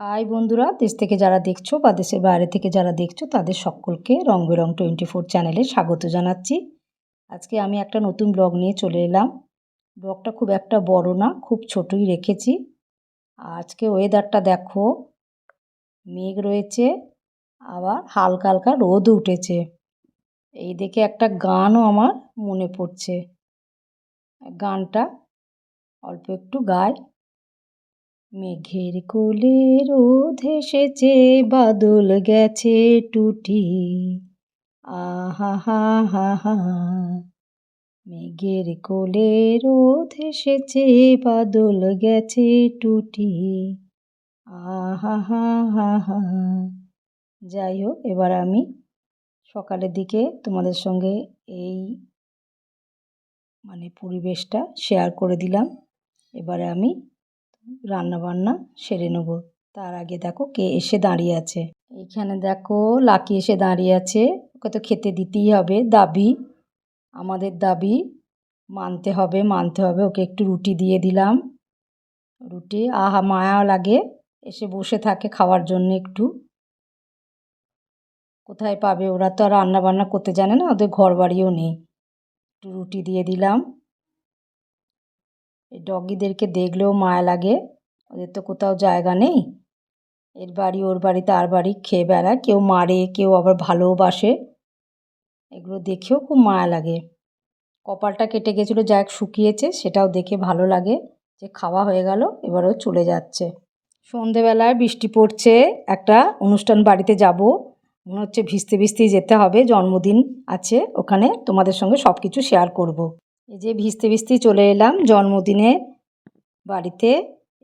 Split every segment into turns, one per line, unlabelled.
High বন্ধুরা, দেশ থেকে যারা দেখছ বা দেশের বাইরে থেকে যারা দেখছ, তাদের সকলকে রং বেরং টোয়েন্টি ফোর চ্যানেলে স্বাগত জানাচ্ছি। আজকে আমি একটা নতুন ব্লগ নিয়ে চলে এলাম। ব্লগটা খুব একটা বড় না, খুব ছোটই রেখেছি। আজকে ওয়েদারটা দেখো, মেঘ রয়েছে, আবার হালকা হালকা রোদ উঠেছে। এই দেখে একটা গানও আমার মনে পড়ছে। গানটা অল্প একটু গায় মেঘের কোলে রোদ এসেছে, বাদল গেছে টুটি। আহা, হা হা হা। মেঘের কোলে রোধ হেসেছে বাদল গেছে টুটি। আহা, হা হা হা। যাই হোক, এবার আমি সকালের দিকে তোমাদের সঙ্গে এই মানে পরিবেশটা শেয়ার করে দিলাম। এবারে আমি রান্না বান্না সেরে নেব। তার আগে দেখো কে এসে দাঁড়িয়ে আছে। এইখানে দেখো লাকি এসে দাঁড়িয়ে আছে। ওকে তো খেতে দিতেই হবে। দাবি, আমাদের দাবি মানতে হবে মানতে হবে। ওকে একটু রুটি দিয়ে দিলাম। রুটি, আহা মায়া লাগে। এসে বসে থাকে খাওয়ার জন্য একটু। কোথায় পাবে? ওরা তো আর রান্না বান্না করতে জানে না। ওদের ঘর বাড়িও নেই। একটু রুটি দিয়ে দিলাম। এই ডগিদেরকে দেখলেও মায়া লাগে। ওদের তো কোথাও জায়গা নেই। এর বাড়ি, ওর বাড়ি, তার বাড়ি খেয়ে বেড়ায়। কেউ মারে, কেউ আবার ভালোবাসে। এগুলো দেখেও খুব মায়া লাগে। কপালটা কেটে গেছিল, যা শুকিয়েছে, সেটাও দেখে ভালো লাগে যে খাওয়া হয়ে গেল এবারও চলে যাচ্ছে। সন্ধেবেলায় বৃষ্টি পড়ছে, একটা অনুষ্ঠান বাড়িতে যাব। মনে হচ্ছে ভিজতে ভিজতেই যেতে হবে, জন্মদিন আছে, ওখানে তোমাদের সঙ্গে সব কিছু শেয়ার করব। এই যে ভিজতে ভিজতেই চলে এলাম জন্মদিনে বাড়িতে।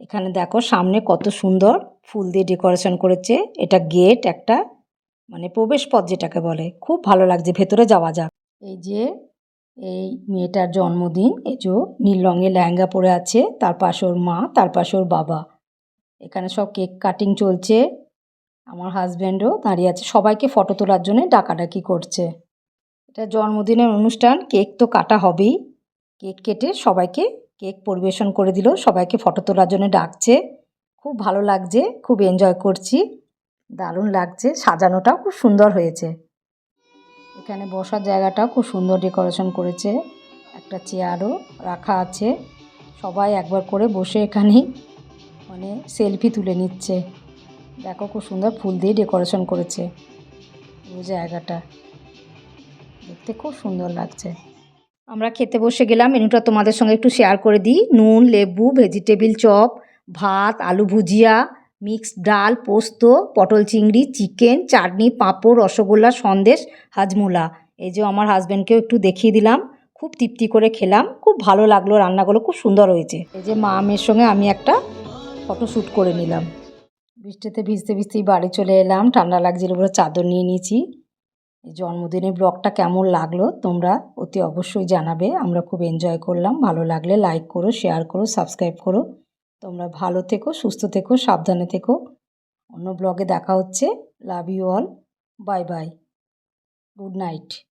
এখানে দেখো সামনে কত সুন্দর ফুল দিয়ে ডেকোরেশন করেছে। এটা গেট একটা মানে প্রবেশ পথ যেটাকে বলে। খুব ভালো লাগছে, ভেতরে যাওয়া যাক। এই যে এই মেয়েটার জন্মদিন। এই যে নীল রঙের লেহেঙ্গা পরে আছে। তার পাশে ওর মা, তার পাশে ওর বাবা। এখানে সব কেক কাটিং চলছে। আমার হাজব্যান্ডও দাঁড়িয়ে আছে। সবাইকে ফটো তোলার জন্য ডাকাডাকি করছে। এটা জন্মদিনের অনুষ্ঠান। কেক তো কাটা হবেই। কেক কেটে সবাইকে কেক পরিবেশন করে দিল। সবাইকে ফটো তোলার জন্য ডাকছে। খুব ভালো লাগছে, খুব এনজয় করছি। দারুণ লাগছে, সাজানোটাও খুব সুন্দর হয়েছে। এখানে বসার জায়গাটাও খুব সুন্দর ডেকোরেশন করেছে। একটা চেয়ারও রাখা আছে। সবাই একবার করে বসে এখানেই মানে সেলফি তুলে নিচ্ছে। দেখো খুব সুন্দর ফুল দিয়ে ডেকোরেশন করেছে। ওই জায়গাটা। দেখতে খুব সুন্দর লাগছে। আমরা খেতে বসে গেলাম। মেনুটা তোমাদের সঙ্গে একটু শেয়ার করে দিই। নুন, লেবু ভেজিটেবিল চপ ভাত, আলু ভুজিয়া মিক্সড ডাল, পোস্ত, পটল চিংড়ি চিকেন চাটনি, পাঁপড়, রসগোল্লা, সন্দেশ, হাজমোলা। এই যে আমার হাজব্যান্ডকেও একটু দেখিয়ে দিলাম। খুব তৃপ্তি করে খেলাম। খুব ভালো লাগল রান্নাগুলো। খুব সুন্দর হয়েছে। এই যে মা মেয়ের সঙ্গে আমি একটা ফটো শ্যুট করে নিলাম। বৃষ্টিতে ভিজতে ভিজতেই বাড়ি চলে এলাম। ঠান্ডা লাগছিল বলে চাদর নিয়ে নিয়েছি। জন্মদিনের ব্লগটা কেমন লাগল তোমরা অতি অবশ্যই জানাবে। আমরা খুব এনজয় করলাম। ভালো লাগলে লাইক করো শেয়ার করো সাবস্ক্রাইব করো। তোমরা ভালো থেকো, সুস্থ থেকো, সাবধানে থেকো। অন্য ব্লগে দেখা হচ্ছে। Love you all bye bye good night